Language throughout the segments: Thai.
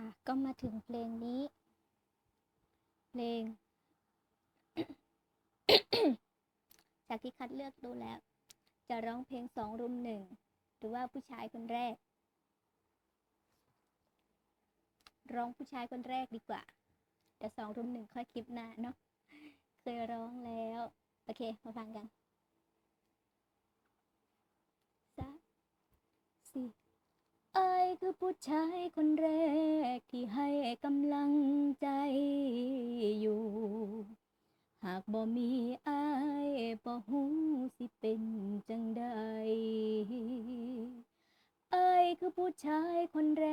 ค่ะ ก็มาถึงเพลงนี้ เพลง จากที่คัดเลือกดูแล้ว จะร้องเพลงสองรุมหนึ่งหรือว่าผู้ชายคนแรก ร้องผู้ชายคนแรกดีกว่าแต่สองรุมหนึ่งค่อยคลิปหน้าเนาะเคยร้องแล้ว โอเค มาฟังกันสามสี่ คือผู้ชายคนแรกที่ให้กำลังใจอยู่ หากบ่มีอายบ่ฮู้สิเป็นจังใดอายคือผู้ชายคนแร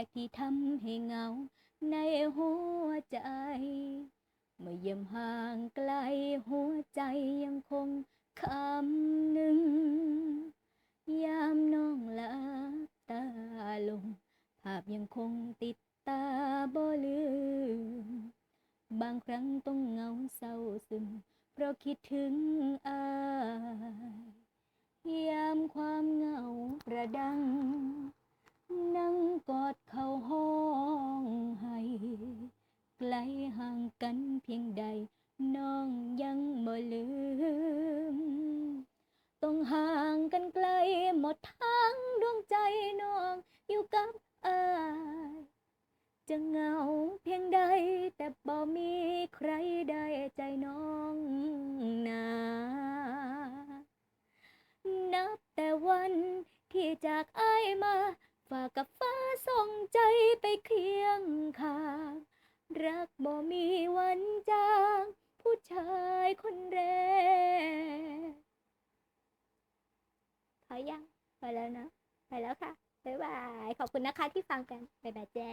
กที่ทำให้เงาในหัวใจ เมื่อเยี่ยมห่างไกลหัวใจยังคงคำหนึ่งยาม พยังคงติดตาบ่ลืม บางครั้งต้องเหงาเศร้าซึม เพราะคิดถึงอายยามความเหงาประดัง นั่งกอดเขาห้องให้ไกลห่างกันเพียงใด น้องยังบ่ลืม ต้องห่างกันไกลหมดทั้ง จะเหงาเพียงใด แต่บ่มีใครได้ใจน้องนานับแต่วันที่จากอายมา ฝากกับฟ้าส่งใจไปเคียงข้างรักบ่มีวันจาง ผู้ชายคนแรกพอยังพอแล้วนะ ไปแล้วค่ะ บ๊ายบาย ขอบคุณนะคะที่ฟังกัน บ๊ายบายแจ้